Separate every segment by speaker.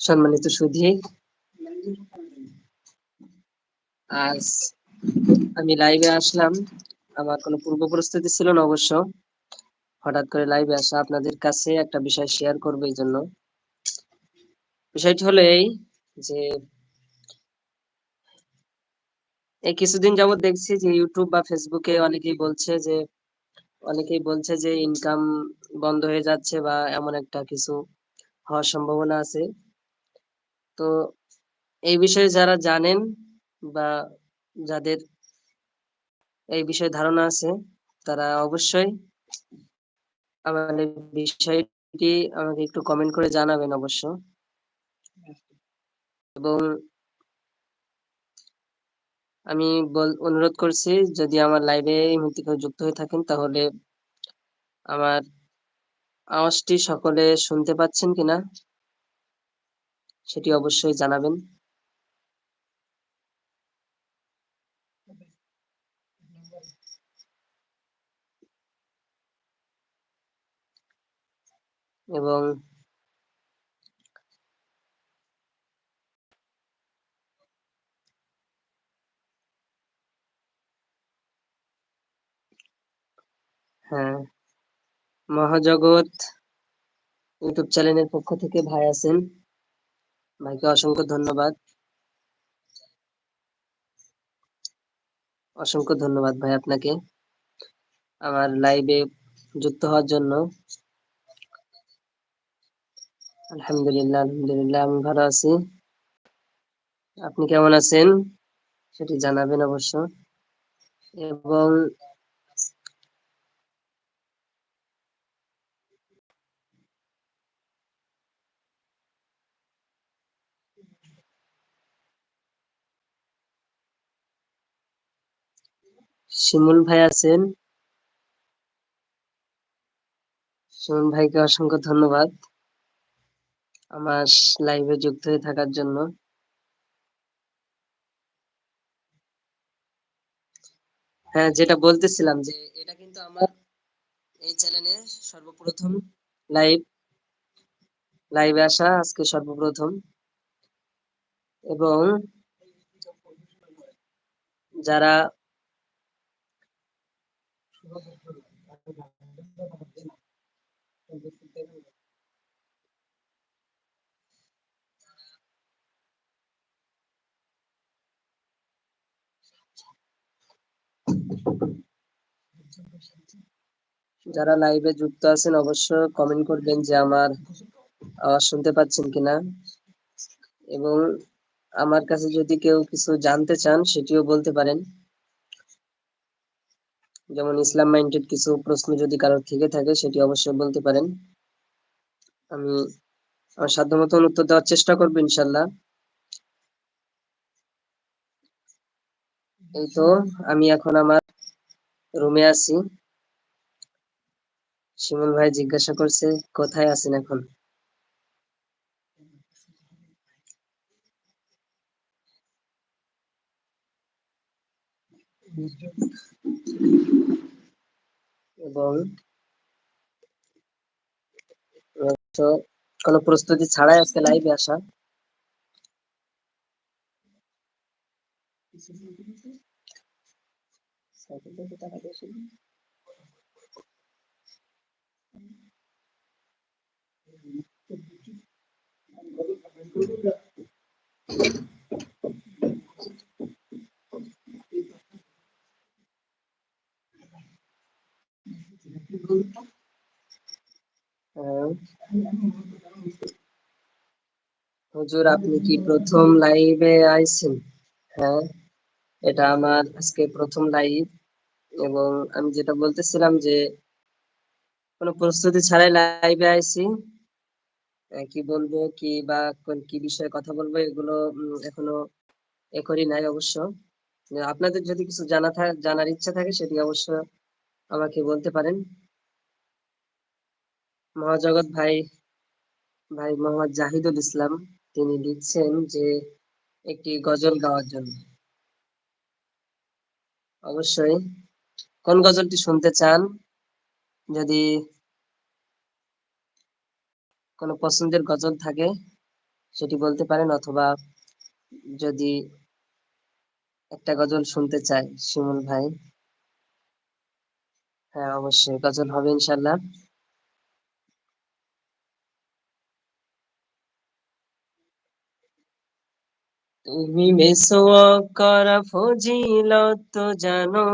Speaker 1: সম্মানিত সুধী, আজ আমি লাইভে আসলাম। আমার কোনো পূর্ব প্রস্তুতি ছিল না অবশ্য। হঠাৎ করে লাইভে আসা আপনাদের কাছে একটা বিষয় শেয়ার করব এই জন্য। বিষয়টি হলো এই যে, এই কিছুদিন যাবত দেখছি যে ইউটিউব বা ফেসবুকে অনেকেই বলছে যে অনেকেই বলছে যে ইনকাম বন্ধ হয়ে যাচ্ছে বা এমন একটা কিছু হওয়ার সম্ভাবনা আছে। তো এই বিষয়ে যারা জানেন বা যাদের এই বিষয়ে ধারণা আছে, তারা অবশ্যই আমার বিষয়টি আমাকে একটু কমেন্ট করে জানাবেন অবশ্য। এবং আমি অনুরোধ করছি যদি আমার লাইভে এই মুহূর্তে কেউ যুক্ত হয়ে থাকেন, তাহলে আমার আওয়াজটি সকলে শুনতে পাচ্ছেন কিনা সেটি অবশ্যই জানাবেন। এবং হ্যাঁ। মহাজগৎ ইউটিউব চ্যানেলের পক্ষ থেকে ভাই আছেন। ভাইকে অসংখ্য ধন্যবাদ। অসংখ্য ধন্যবাদ ভাই আপনাকে আমার লাইভে যুক্ত হওয়ার জন্য। আলহামদুলিল্লাহ আলহামদুলিল্লাহ, আমি ভালো আছি। আপনি কেমন আছেন? সেটি জানাবেন অবশ্য। এবং শিমুল ভাই আছেন। শিমুল ভাইকে অসংখ্য ধন্যবাদ আমার লাইভে যুক্ত হয়ে থাকার জন্য। হ্যাঁ যেটা বলতেছিলাম যে এটা কিন্তু আমার এই চ্যানেলে সর্বপ্রথম লাইভ লাইভে আসা আজকে সর্বপ্রথম। এবং যারা যারা লাইভে যুক্ত আছেন অবশ্য কমেন্ট করবেন যে আমার আওয়াজ শুনতে পাচ্ছেন কিনা। এবং আমার কাছে যদি কেউ কিছু জানতে চান, সেটিও বলতে পারেন। যেমন ইসলাম মাইন্ডেড কিছু প্রশ্ন যদি কারোর থেকে থাকে, সেটি অবশ্যই বলতে পারেন। আমি আমার সাধ্য মতন উত্তর দেওয়ার চেষ্টা করব, ইনশাল্লাহ। এই তো আমি এখন আমার রুমে আছি। শিমুল ভাই জিজ্ঞাসা করছে, কোথায় আছেন এখন? এবং কোন প্রস্তুতি ছাড়াই আজকে লাইভে আসা। টাকা হুজুর, আপনি কি প্রথম লাইভে আইছেন? হ্যাঁ এটা আমার আজকে প্রথম লাইভ এবং আমি যেটা বলতেছিলাম যে, কোনো প্রস্তুতি ছাড়াই লাইভে আইছি। কি বলব, কি বা কোন, কি বিষয়ে কথা বলব, এগুলো এখনও এ করি নাই অবশ্য। আপনাদের যদি কিছু জানা থাকে জানার ইচ্ছা থাকে, সেটি অবশ্য আমাকে বলতে পারেন। মহাজগৎ ভাই ভাই মোহাম্মদ জাহিদুল ইসলাম, তিনি লিখছেন যে একটি গজল গাওয়ার জন্য। অবশ্যই, কোন গজলটি শুনতে চান? যদি কোনো পছন্দের গজল থাকে, সেটি বলতে পারেন অথবা যদি একটা গজল শুনতে চাই শিমুল ভাই হ্যাঁ অবশ্যই, গজল হবে ইনশাল্লাহ। তুমি মেসোয়া করা ফজিলত জানো।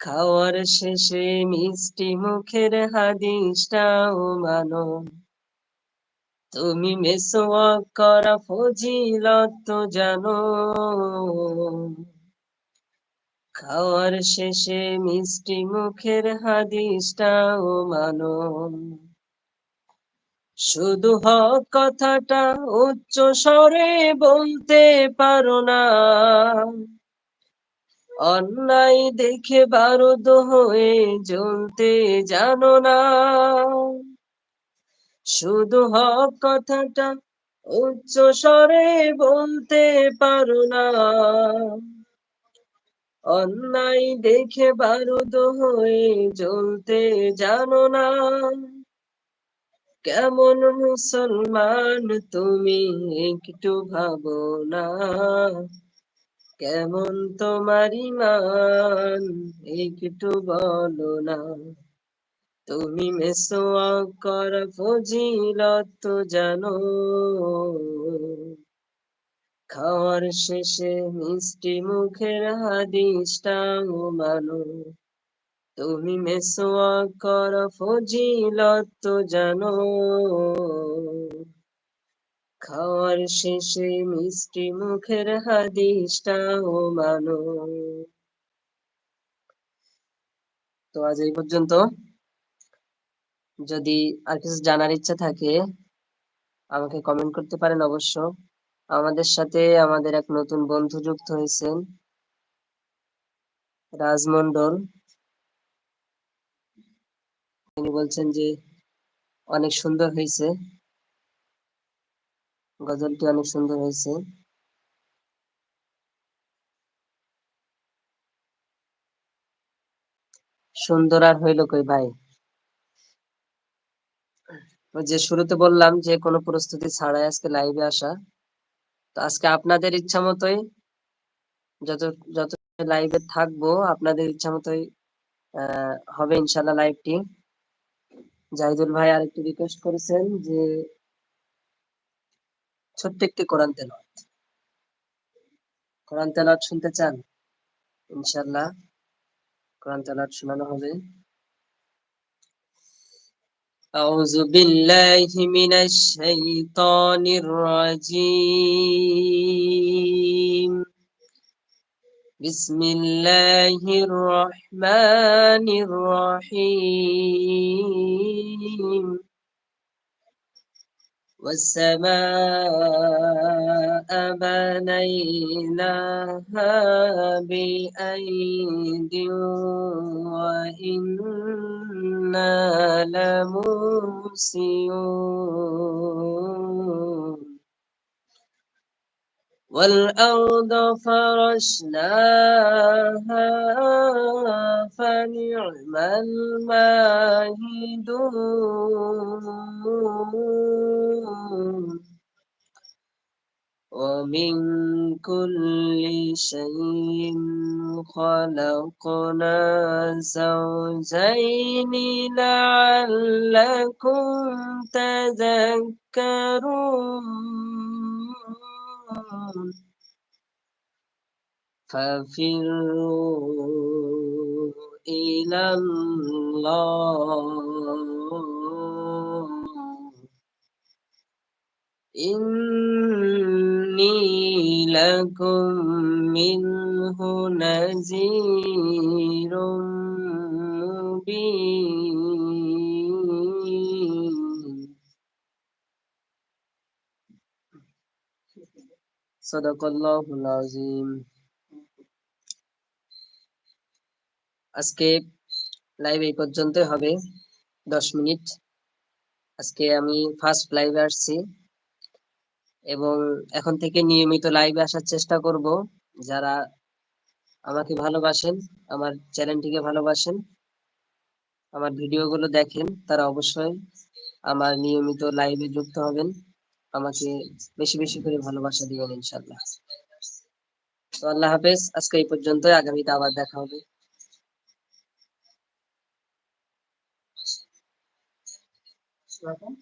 Speaker 1: খাওয়ার শেষে মিষ্টি মুখের হাদিসটাও মানো। তুমি মেসোয়া করা ফজিলত জানো। খাওয়ার শেষে মিষ্টি মুখের হাদিসটাও মানো। শুধু হক কথাটা উচ্চ স্বরে বলতে পারো না। অন্যায় দেখে বারুদ হয়ে জ্বলতে জানো না। শুধু হক কথাটা উচ্চ স্বরে বলতে পারো না। অন্যায় দেখে বারুদ হয়ে জ্বলতে জানো না। কেমন মুসলমান তুমি একটু ভাবো না? কেমন তোমার ইমান একটু বলো না? তুমি মেসোয়া কর ফজিলত জানো। খাওয়ার শেষে মিষ্টি মুখের হাদিসটাও মানো। তুমি মেসোয়া কর ফজিলত জানো। খাওয়ার শেষে মিষ্টি মুখের হাদিসটাও মানো। তো আজ এই পর্যন্ত। যদি আর কিছু জানার ইচ্ছা থাকে, আমাকে কমেন্ট করতে পারেন অবশ্য। আমাদের সাথে আমাদের এক নতুন বন্ধু যুক্ত হয়েছেন। রাজমন্ডল তিনি বলছেন যে অনেক সুন্দর হয়েছে। গজলটি অনেক সুন্দর হয়েছে। সুন্দর আর হইল কই ভাই? যে শুরুতে বললাম যে কোনো প্রস্তুতি ছাড়াই আজকে লাইভে আসা। তো আজকে আপনাদের ইচ্ছা মতোই যত যত লাইভে থাকব, আপনাদের ইচ্ছা মতোই হবে ইনশাল্লাহ লাইভটি জাহিদুল ভাই আরেকটি রিকোয়েস্ট করেছেন যে ছোট্ট একটি কোরআন তেলাওয়াত কোরআন তেলাওয়াত শুনতে চান ইনশাল্লাহ কোরআন তেলাওয়াত শোনানো হবে أعوذ بالله من الشيطان الرجيم بسم الله الرحمن الرحيم. والسماء بنيناها بأيد وإنا لموسيون. والأرض فرشناها فنعم الماهدون ومن كل شيء خلقنا زوجين لعلكم تذكرون. ففروا إلى الله إني لكم منه نذير مبين আজকে লাইভ এই পর্যন্ত হবে। দশ মিনিট। আজকে আমি ফার্স্ট লাইভ আসছি। এবং এখন থেকে নিয়মিত লাইভে আসার চেষ্টা করব। যারা আমাকে ভালোবাসেন, আমার চ্যানেলটিকে ভালোবাসেন, আমার ভিডিওগুলো দেখেন, তারা অবশ্যই আমার নিয়মিত লাইভে যুক্ত হবেন। আমাকে বেশি বেশি করে ভালোবাসা দিবেন ইনশাল্লাহ তো আল্লাহ হাফেজ, আজকে এই পর্যন্তই, আগামীতে আবার দেখা হবে। Welcome.